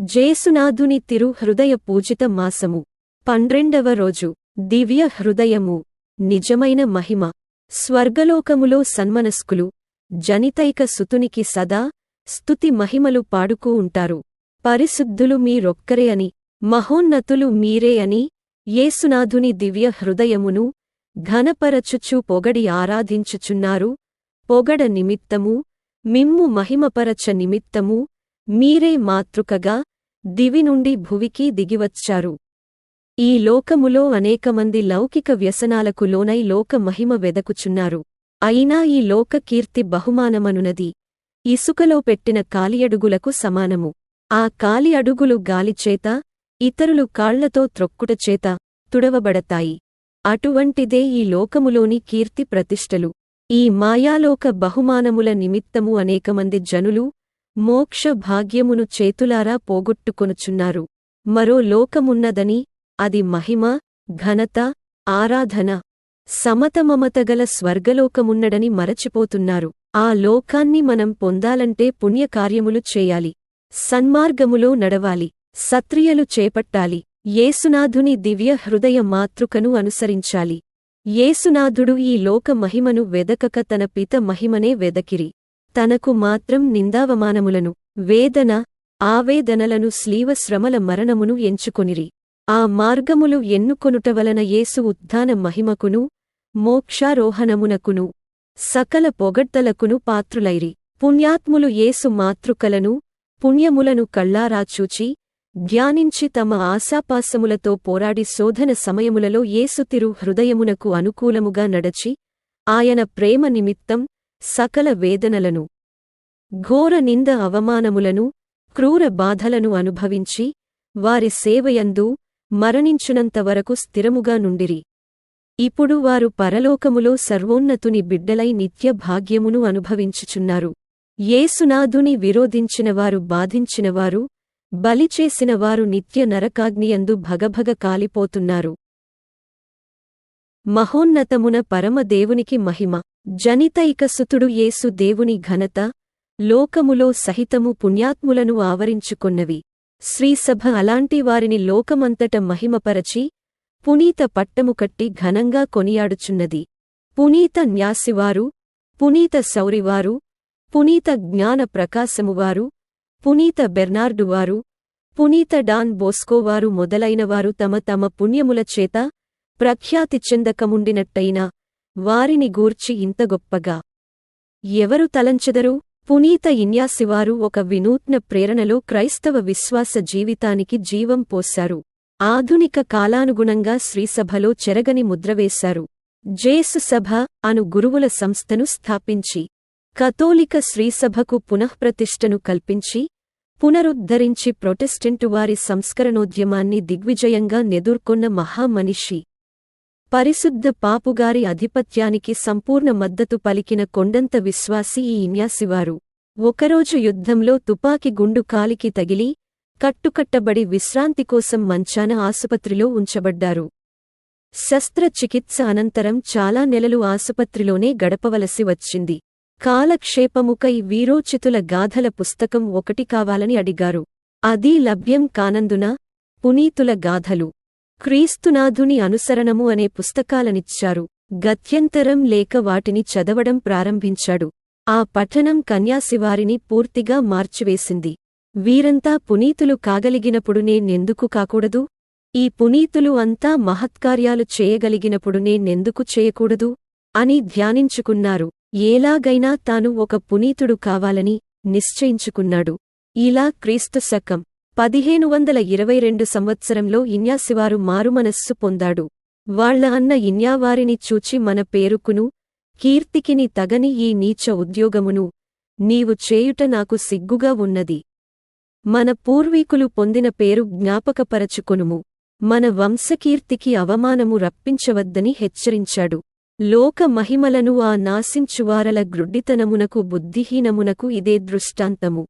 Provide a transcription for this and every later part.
జేసునాథుని తిరు హృదయ పూజిత మాసము. పండ్రెండవ రోజు. దివ్య హృదయము. నిజమైన మహిమ. స్వర్గలోకములో సన్మనస్కులు. జనితైక సుతునికి సదా స్తుతి మహిమలు పాడుకూ ఉంటారు. పరిశుద్ధులు మీరొక్కరే అని. మహోన్నతులు మీరే అని. యేసునాథుని దివ్య హృదయమును ఘనపరచుచు పొగడి ఆరాధించుచున్నారు. పొగడ నిమిత్తము. మిమ్ము మహిమపరచ నిమిత్తము. మీరే మాతృకగా దివి నుండి భువికి దిగివచ్చారు. ఈ లోకములో అనేకమంది లౌకిక వ్యసనాలకు లోనై లోక మహిమ వెదకుచున్నారు. అయినా ఈ లోక కీర్తి బహుమానమనునది. ఇసుకలో పెట్టిన కాలియడుగులకు సమానము. ఆ కాలి అడుగులు గాలిచేత ఇతరులు కాళ్ళతో త్రొక్కుటచేత తుడవబడతాయి. అటువంటిదే ఈ లోకములోని కీర్తి ప్రతిష్టలు. ఈ మాయాలోక బహుమానముల నిమిత్తము అనేకమంది జనులు మోక్ష భాగ్యమును చేతులారా పోగొట్టుకొనుచున్నారు. మరో లోకమున్నదని అది మహిమ ఘనత ఆరాధన సమతమమతగల స్వర్గలోకమున్నడని మరచిపోతున్నారు. ఆ లోకాన్ని మనం పొందాలంటే పుణ్యకార్యములు చేయాలి. సన్మార్గములో నడవాలి. సత్రియలు చేపట్టాలి. యేసునాథుని దివ్య హృదయ మాతృకను అనుసరించాలి. యేసునాథుడు ఈ లోక మహిమను వెదకక తన పిత మహిమనే వెదకిరి. తనకు మాత్రం నిందావమానములను వేదన ఆవేదనలను స్లీవ శ్రమల మరణమును ఎంచుకొనిరి. ఆ మార్గములు ఎన్నుకొనుటవలన యేసు ఉద్ధాన మహిమకును మోక్షారోహణమునకును సకల పొగడ్తలకును పాత్రులైరి. పుణ్యాత్ములు యేసు మాతృకలను పుణ్యములను కళ్ళారాచూచి ధ్యానించి తమ ఆశాపాసములతో పోరాడి శోధన సమయములలో యేసుతిరు హృదయమునకు అనుకూలముగా నడచి ఆయన ప్రేమ నిమిత్తం సకల వేదనలను ఘోర నింద అవమానములను క్రూర బాధలను అనుభవించి వారి సేవయందు మరణించునంతవరకు స్థిరముగా నుండిరి. ఇప్పుడు వారు పరలోకములో సర్వోన్నతుని బిడ్డలై నిత్య భాగ్యమును అనుభవించుచున్నారు. యేసునాథుని విరోధించినవారు బాధించినవారు బలిచేసినవారు నిత్య నరకాగ్నియందు భగభగ కాలిపోతున్నారు. మహోన్నతమున పరమదేవునికి మహిమ. జనితైకసుతుడు యేసు దేవుని ఘనత లోకములో సహితము పుణ్యాత్ములను ఆవరించుకొన్నవి. శ్రీసభ అలాంటి వారిని లోకమంతట మహిమపరచి పునీత పట్టము కట్టి ఘనంగా కొనియాడుచున్నది. పునీత న్యాసివారు పునీత సౌరివారు పునీత జ్ఞాన ప్రకాశమువారు పునీత బెర్నార్డువారు పునీత డాన్ బోస్కోవారు మొదలైనవారు తమ తమ పుణ్యముల చేత ప్రఖ్యాతి చెందకముండినట్టయినా వారిని గూర్చి ఇంత గొప్పగా ఎవరు తలంచెదరు? పునీత ఇన్యాసివారు ఒక వినూత్న ప్రేరణలో క్రైస్తవ విశ్వాస జీవితానికి జీవం పోశారు. ఆధునిక కాలానుగుణంగా శ్రీసభలో చెరగని ముద్రవేశారు జేసు సభ అను గురువుల సంస్థను స్థాపించి కథోలిక శ్రీసభకు పునఃప్రతిష్టను కల్పించి పునరుద్ధరించి ప్రొటెస్టెంటు వారి సంస్కరణోద్యమాన్ని దిగ్విజయంగా నెదుర్కొన్న మహామనిషి పరిశుద్ధ పాపుగారి అధిపత్యానికి సంపూర్ణ మద్దతు పలికిన కొండంత విశ్వాసి ఈ ఇన్యాసివారు. ఒకరోజు యుద్ధంలో తుపాకి గుండు కాలికి తగిలి కట్టుకట్టబడి విశ్రాంతి కోసం మంచాన ఆసుపత్రిలో ఉంచబడ్డారు. శస్త్రచికిత్స అనంతరం చాలా నెలలు ఆసుపత్రిలోనే గడపవలసి వచ్చింది. కాలక్షేపముకై వీరోచితుల గాథల పుస్తకం ఒకటి కావాలని అడిగారు. అదీ లభ్యం కానందున పునీతుల గాథలు. క్రీస్తునాథుని అనుసరణము అనే పుస్తకాలనిచ్చారు. గత్యంతరం లేక వాటిని చదవడం ప్రారంభించాడు. ఆ పఠనం కన్యాశివారిని పూర్తిగా మార్చివేసింది. వీరంతా పునీతులు కాగలిగినప్పుడు నేనెందుకు కాకూడదు? ఈ పునీతులు అంతా మహత్కార్యాలు చేయగలిగినప్పుడు నేనెందుకు చేయకూడదు? అని ధ్యానించుకున్నారు. ఏలాగైనా తాను ఒక పునీతుడు కావాలని నిశ్చయించుకున్నాడు. ఇలా క్రీస్తు శకం పదిహేను వందల ఇరవై రెండు సంవత్సరంలో ఇన్యాసివారు మారుమనస్సు పొందాడు. వాళ్ళ అన్న ఇన్యావారిని చూచి మన పేరుకును కీర్తికిని తగని ఈ నీచ ఉద్యోగమును నీవు చేయుట నాకు సిగ్గుగా ఉన్నది. మన పూర్వీకులు పొందిన పేరు జ్ఞాపకపరచుకొనుము. మన వంశకీర్తికి అవమానము రప్పించవద్దని హెచ్చరించాడు. లోక మహిమలను ఆ నాశించువారల గ్రుడ్డితనమునకు బుద్ధిహీనమునకు ఇదే దృష్టాంతము.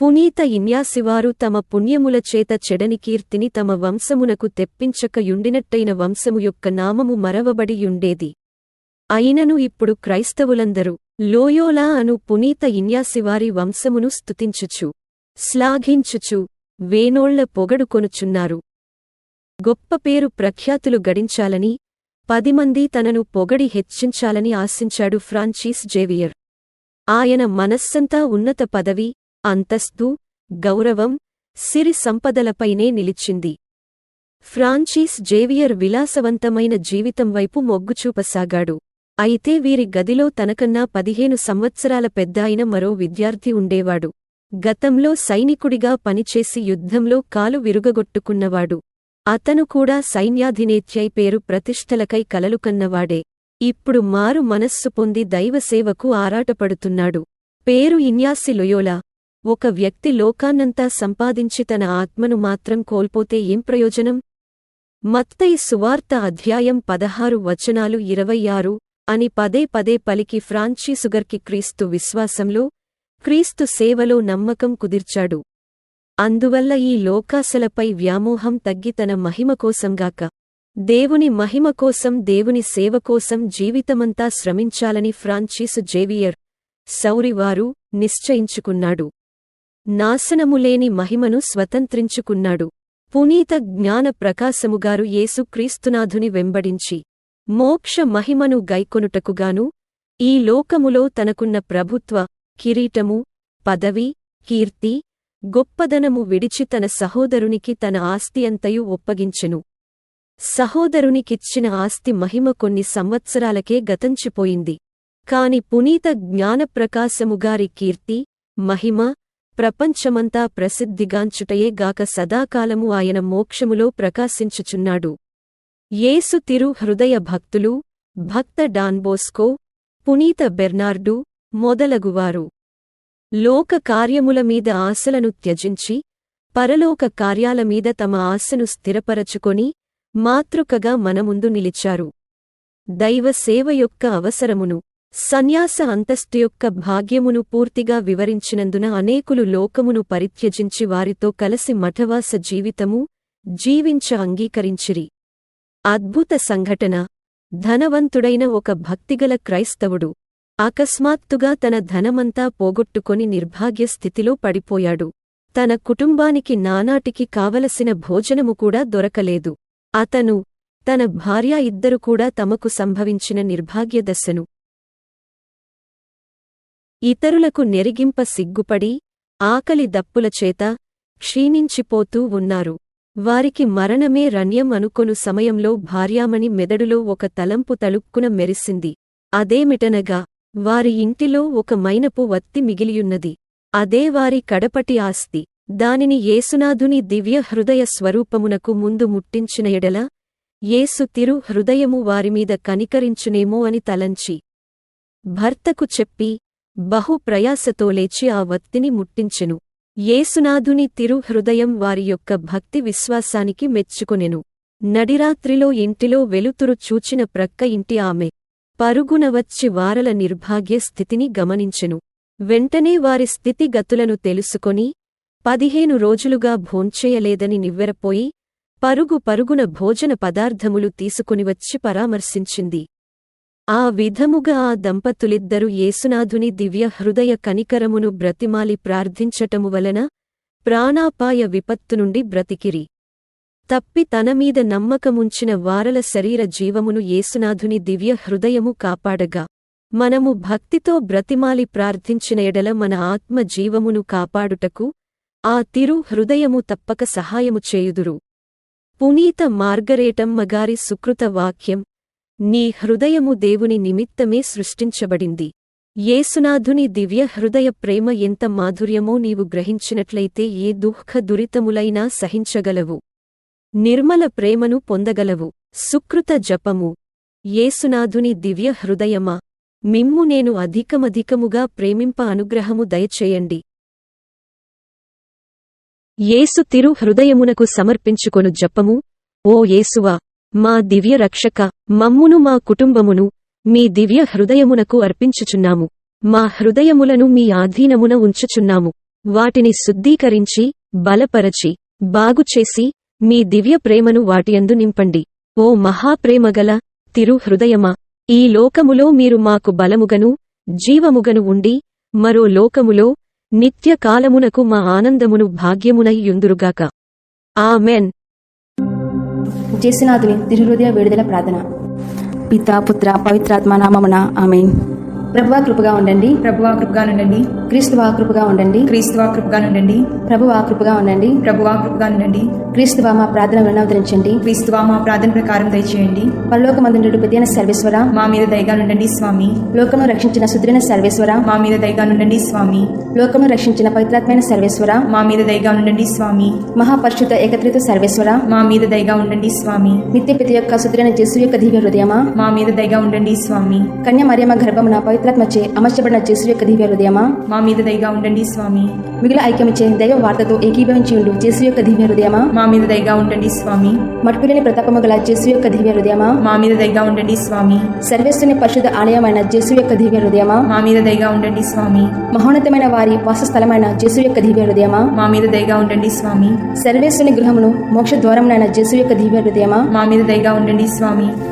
పునీత ఇన్యాసివారు తమ పుణ్యముల చేత చెడని కీర్తిని తమ వంశమునకు తెప్పించకయుండినట్టయిన వంశము యొక్క నామము మరవబడియుండేది అయినను ఇప్పుడు క్రైస్తవులందరూ లోయోలా అను పునీత ఇన్యాసివారి వంశమును స్తుతించుచు శ్లాఘించుచు వేనోళ్ళ పొగడు కొనుచున్నారు. గొప్ప పేరు ప్రఖ్యాతులు గడించాలని పదిమంది తనను పొగడి హెచ్చించాలని ఆశించాడు ఫ్రాంచీస్ జేవియర్. ఆయన మనస్సంతా ఉన్నత పదవి అంతస్తు గౌరవం సిరి సంపదలపైనే నిలిచింది. ఫ్రాంచీస్ జేవియర్ విలాసవంతమైన జీవితం వైపు మొగ్గుచూపసాగాడు అయితే వీరి గదిలో తనకన్నా పదిహేను సంవత్సరాల పెద్దాయన మరో విద్యార్థి ఉండేవాడు. గతంలో సైనికుడిగా పనిచేసి యుద్ధంలో కాలు విరుగగొట్టుకున్నవాడు. అతను కూడా సైన్యాధినేత్యై పేరు ప్రతిష్టలకై కలలుకన్నవాడే. ఇప్పుడు మారు మనస్సు పొంది దైవసేవకు ఆరాటపడుతున్నాడు. పేరు ఇన్యాసి లొయోలా ఒక వ్యక్తి లోకాన్నంతా సంపాదించి తన ఆత్మను మాత్రం కోల్పోతే ఏం ప్రయోజనం? మత్తయి సువార్త అధ్యాయం పదహారు వచనాలు ఇరవై ఆరు అని పదే పదే పలికి ఫ్రాంచీసుగర్కి క్రీస్తు విశ్వాసంలో క్రీస్తు సేవలో నమ్మకం కుదిర్చాడు. అందువల్ల ఈ లోకాశలపై వ్యామోహం తగ్గి తన మహిమకోసంగాక దేవుని మహిమకోసం దేవుని సేవకోసం జీవితమంతా శ్రమించాలని ఫ్రాంచీసు జేవియర్ సౌరివారు నిశ్చయించుకున్నాడు. నాశనములేని మహిమను స్వతంత్రించుకున్నాడు. పునీత జ్ఞాన ప్రకాశముగారు యేసుక్రీస్తునాథుని వెంబడించి మోక్ష మహిమను గైకొనుటకుగాను ఈ లోకములో తనకున్న ప్రభుత్వ కిరీటము పదవి కీర్తి గొప్పదనము విడిచి తన సహోదరునికి తన ఆస్తి అంతయు ఒప్పగించెను. సహోదరునికిచ్చిన ఆస్తి మహిమ కొన్ని సంవత్సరాలకే గతంచిపోయింది. కాని పునీత జ్ఞానప్రకాశముగారి కీర్తి మహిమ ప్రపంచమంతా ప్రసిద్ధిగాంచుటయే గాక సదాకాలము ఆయన మోక్షములో ప్రకాశించుచున్నాడు. యేసు తిరు హృదయ భక్తులు భక్త డాన్బోస్కో పునీత బెర్నార్డు మొదలగువారు. లోక కార్యముల మీద ఆశలను త్యజించి పరలోక కార్యాల మీద తమ ఆశను స్థిరపరచుకొని మాతృకగా మనముందు నిలిచారు. దైవ సేవ యొక్క అవసరమును సన్యాస అంతస్తు యొక్క భాగ్యమును పూర్తిగా వివరించినందున అనేకులు లోకమును పరిత్యజించి వారితో కలసి మఠవాస జీవితము జీవించ అంగీకరించిరి. అద్భుత సంఘటన. ధనవంతుడైన ఒక భక్తిగల క్రైస్తవుడు అకస్మాత్తుగా తన ధనమంతా పోగొట్టుకొని నిర్భాగ్య స్థితిలో పడిపోయాడు. తన కుటుంబానికి నానాటికి కావలసిన భోజనము కూడా దొరకలేదు. అతను తన భార్య ఇద్దరు కూడా తమకు సంభవించిన నిర్భాగ్యదశను ఇతరులకు నెరిగింప సిగ్గుపడి ఆకలి దప్పులచేత క్షీణించిపోతూ ఉన్నారు. వారికి మరణమే రణ్యం అనుకొను సమయంలో భార్యామణి మెదడులో ఒక తలంపు తలుక్కున మెరిసింది. అదేమిటనగా వారి ఇంటిలో ఒక మైనపు వత్తి మిగిలియున్నది. అదే వారి కడపటి ఆస్తి. దానిని యేసునాథుని దివ్య హృదయ స్వరూపమునకు ముందు ముట్టించిన ఎడల యేసు తిరు హృదయము వారిమీద కనికరించునేమో అని తలంచి భర్తకు చెప్పి బహు ప్రయాసతో లేచి ఆ వత్తిని ముట్టించెను. యేసునాథుని తిరుహృదయం వారి యొక్క భక్తి విశ్వాసానికి మెచ్చుకొనెను. నడిరాత్రిలో ఇంటిలో వెలుతురు చూచిన ప్రక్క ఇంటి ఆమె పరుగున వచ్చి వారల నిర్భాగ్య స్థితిని గమనించెను. వెంటనే వారి స్థితిగతులను తెలుసుకొని పదిహేను రోజులుగా భోంచేయలేదని నివ్వెరపోయి పరుగు పరుగున భోజన పదార్థములు తీసుకునివచ్చి పరామర్శించింది. ఆ విధముగా ఆ దంపతులిద్దరు యేసునాథుని దివ్య హృదయ కనికరమును బ్రతిమాలి ప్రార్థించటము వలన ప్రాణాపాయ విపత్తు నుండి బ్రతికిరి. తప్పి తనమీద నమ్మకముంచిన వారల శరీర జీవమును యేసునాథుని దివ్య హృదయము కాపాడగా మనము భక్తితో బ్రతిమాలి ప్రార్థించిన ఎడల మన ఆత్మ జీవమును కాపాడుటకు ఆ తిరు హృదయము తప్పక సహాయము చేయుదురు. పునీత మార్గరేటమ్మగారి సుకృత వాక్యం నీ హృదయము దేవుని నిమిత్తమే సృష్టించబడింది. యేసునాథుని దివ్య హృదయ ప్రేమ ఎంత మాధుర్యమో నీవు గ్రహించినట్లయితే ఏ దుఃఖ దురితములైనా సహించగలవు. నిర్మల ప్రేమను పొందగలవు. సుకృత జపము. యేసునాథుని దివ్య హృదయమా? మిమ్ము నేను అధికమధికముగా ప్రేమింప అనుగ్రహము దయచేయండి. యేసు తిరు హృదయమునకు సమర్పించుకొను జపము. ఓ యేసువా! మా దివ్య రక్షక మమ్మును మా కుటుంబమును మీ దివ్య హృదయమునకు అర్పించుచున్నాము. మా హృదయములను మీ ఆధీనమున ఉంచుచున్నాము. వాటిని శుద్ధీకరించి బలపరచి బాగుచేసి మీ దివ్య ప్రేమను వాటియందు నింపండి. ఓ మహాప్రేమగల తిరు హృదయమా ఈ లోకములో మీరు మాకు బలముగను జీవముగను ఉండి మరో లోకములో నిత్య కాలమునకు మా ఆనందమును భాగ్యమునై యుందురుగాక. ఆమెన్! జేసునాథుని తిరుహృదయ విడుదల ప్రార్థన. పిత పుత్ర పవిత్రాత్మ నామమున ఆమెన్. ప్రభువా కృపగా ఉండండి. ప్రభువా కృపగా నుండండి క్రీస్తువా కృపగా ఉండండి. క్రీస్తువా కృపగా నుండండి ప్రభువా కృపగా ఉండండి. ప్రభువా కృపగా నుండండి క్రీస్తువా మా ప్రార్థన వినవదరించండి క్రీస్తువా మా ప్రార్థన ప్రకారం దయచేయండి. పరలోకమందుడు పెద్దైన సర్వేశ్వర. మా మీద దయగా నుండండి స్వామి. లోకమును రక్షించిన సుదృఢ సర్వేశ్వర. మా మీద దయగా నుండండి స్వామి. లోకమును రక్షించిన పవిత్రాత్మైన సర్వేశ్వర మా మీద దయగా ఉండండి స్వామి. మహాపరిశుద్ధ ఏకత్రిత సర్వేశ్వర మా మీద దయగా ఉండండి స్వామి. నిత్య పిత యొక్క సుదరైన జస్సు యొక్క దివ్య హృదయమా? మా మీద దయగా ఉండండి స్వామి. కన్య మరియమ్మ గర్భమున పవిత్రాత్మచే అమర్చబడిన జస్సు యొక్క దివ్య హృదయమా? మా మీద దయగా ఉండండి స్వామి. మిగిలిన ఐక్యమిచ్చే దైవ వార్తతో ఏకీభవించి ఉండు జస్సు యొక్క దివ్య హృదయమా? మా మీద దయగా ఉండండి స్వామి. మట్టులేని ప్రతాపము గల జస్సు యొక్క దివ్య హృదయమా? మా మీద దయగా ఉండండి స్వామి. సర్వేశ్వరుని పరిశుద్ధ ఆలయమైన జస్సు యొక్క దివ్య హృదయమా? మా మీద దయగా ఉండండి స్వామి. మహోన్నతమైన వారి వాసస్థలమైన జస్సు యొక్క దివ్య హృదయమా? మా మీద దయగా ఉండండి స్వామి. సర్వేశ్వని గృహమును మోక్ష ద్వారమునైన జస్సు యొక్క దివ్య హృదయమా? మా మీద దయగా ఉండండి స్వామి.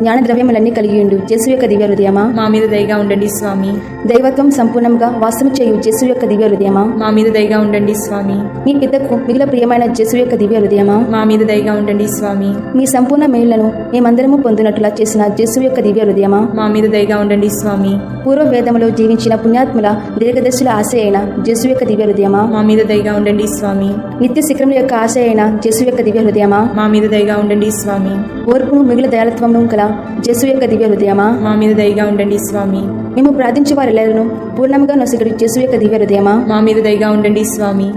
జ్ఞాన ద్రవ్యములన్నీ కలిగి ఉండు జస్సు యొక్క దివ్య హృదయమా? మా మీద దయగా ఉండండి స్వామి. దైవత్వం సంపూర్ణంగా వాసము చేయు జస్సు యొక్క దివ్య హృదయమా? మా మీద దయగా ఉండండి స్వామి. మీ పితకు మిగిలిన ప్రియమైన జస్సు యొక్క దివ్య హృదయమా? మా మీద దయగా ఉండండి స్వామి. మీ సంపూర్ణ మేలులను మేమందరము పొందినట్లుగా చేసిన జస్సు యొక్క దివ్య హృదయమా? మా మీద దయగా ఉండండి స్వామి. పూర్వ వేదములో జీవించిన పుణ్యాత్ముల దీర్ఘదర్శుల ఆశ అయిన జస్సు యొక్క దివ్య హృదయమా? మా మీద దయగా ఉండండి స్వామి. నిత్య శిఖరముల యొక్క ఆశ అయిన జస్సు యొక్క దివ్య హృదయమా? మా మీద దయగా ఉండండి స్వామి. ఓర్పును మిగిలిన దయాలత్వమును గల జస్సు యొక్క దివ్య హృదయమా? మా మీద దయగా ఉండండి స్వామి. మేము ప్రార్థించే వారెల్లరూ పూర్ణముగా నొసగడు జస్సు యొక్క దివ్య హృదయమా? మా మీద దయగా ఉండండి స్వామి.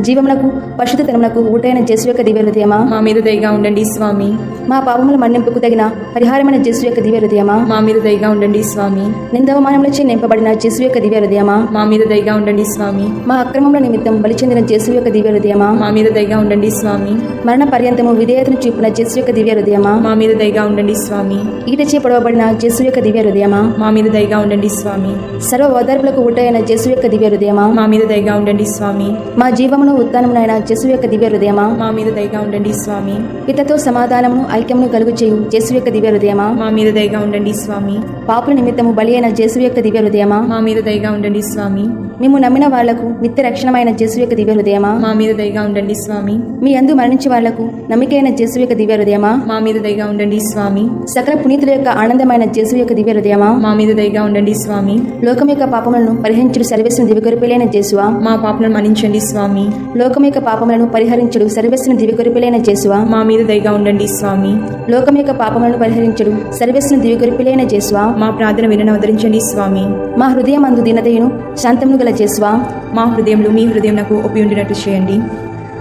జీవమునకు పరిశుద్ధతనమునకు ఊటైన జస్సు యొక్క దివ్య హృదయమా? మా మీద దయగా ఉండండి స్వామి. మా పాపముల మన్నింపుకు తగిన పరిహారమైన జస్సు యొక్క దివ్య హృదయమా? మా మీద దయగా ఉండండి స్వామి. నిందవమానములచే నింపబడిన జస్సు యొక్క దివ్య హృదయమా? మా మీద దయగా ఉండండి స్వామి. మా అక్రమముల నిమిత్తం బలి చెందిన జస్సు యొక్క దివ్య హృదయమా? మా మీద దయగా ఉండండి స్వామి. మరణ పర్యంతము విధేయతను చూపిన జస్సు యొక్క దివ్య హృదయమా? మా మీద దయగా ఉండండి స్వామి. ఈటచే పొడవబడిన జస్సు యొక్క దివ్య హృదయమా? మా మీద దయగా ఉండండి స్వామి. సర్వ ఓదార్పులకు ఊటైన జస్సు యొక్క దివ్య హృదయమా? మా మీద దయగా ఉండండి స్వామి. మా జీవమును ఉత్తానమునైన జస్సు యొక్క దివ్య హృదయమా? మా మీద దయగా ఉండండి స్వామి. పితతో సమాధానమును ఐక్యమును కలుగు చేయు జస్సు యొక్క దివ్య హృదయమా? మా మీద దయగా ఉండండి స్వామి. పాపుల నిమిత్తము బలి అయిన జస్సు యొక్క దివ్య హృదయమా? మా మీద దయగా ఉండండి స్వామి. మేము నమ్మిన వాళ్ళకు నిత్య రక్షణమైన జస్సు యొక్క దివ్య హృదయమా? మా మీద దయగా ఉండండి స్వామి. మీ అందు మరణించే వాళ్ళకు నమ్మికైన జస్సు యొక్క దివ్య హృదయమా? మా మీద దయగా ఉండండి స్వామి. సకల పునీతుల యొక్క ఆనందమైన జస్సు యొక్క దివ్య హృదయమా? మా మీద దయగా ఉండండి స్వామి. లోకం యొక్క పాపములను పరిహరించుడు సర్వేశ్వర దివ్యకొరిపిలైన జేసువా మా పాపలను మన్నించండి స్వామి. లోకం యొక్క పాపములను పరిహరించుడు సర్వేశ్వర దివ్యకొరిపిలైన జేసువా మా మీద దయగా ఉండండి స్వామి. లోకం యొక్క పాపములను పరిహరించుడు సర్వేశ్వర దివ్యకొరిపిలైన జేసువా మా ప్రార్థన వినను అవతరించండి స్వామి. మా హృదయం అందు దీనతయును శాంతమును గల జేసువా మా హృదయంలో మీ హృదయం ఒప్పి ఉండినట్టు చేయండి.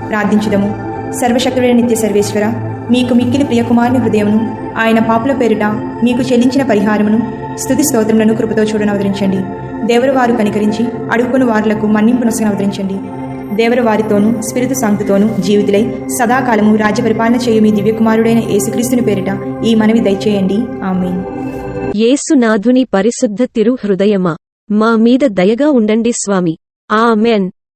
ప్రార్థించుదము. సర్వశక్తుడైన నిత్య సర్వేశ్వర మీకు మిక్కిలి ప్రియకుమారుని హృదయమును ఆయన పాపుల పేరిట మీకు చెల్లించిన పరిహారమును స్థుతి స్తోత్రములను కృపతో చూడను అవతరించండి. దేవరు వారు కనికరించి అడుగుకుని వారులకు మన్నింపు అవతరించండి. దేవరు వారితోనూ స్పిరితు సాంక్తితోనూ జీవితులై సదాకాలము రాజ్య పరిపాలన చేయు మీ దివ్యకుమారుడైన యేసుక్రీస్తుని పేరిట ఈ మనవి దయచేయండి. ఆమె యేసునాథుని పరిశుద్ధ తిరు హృదయమా మా మీద దయగా ఉండండి స్వామి. ఆమెన్.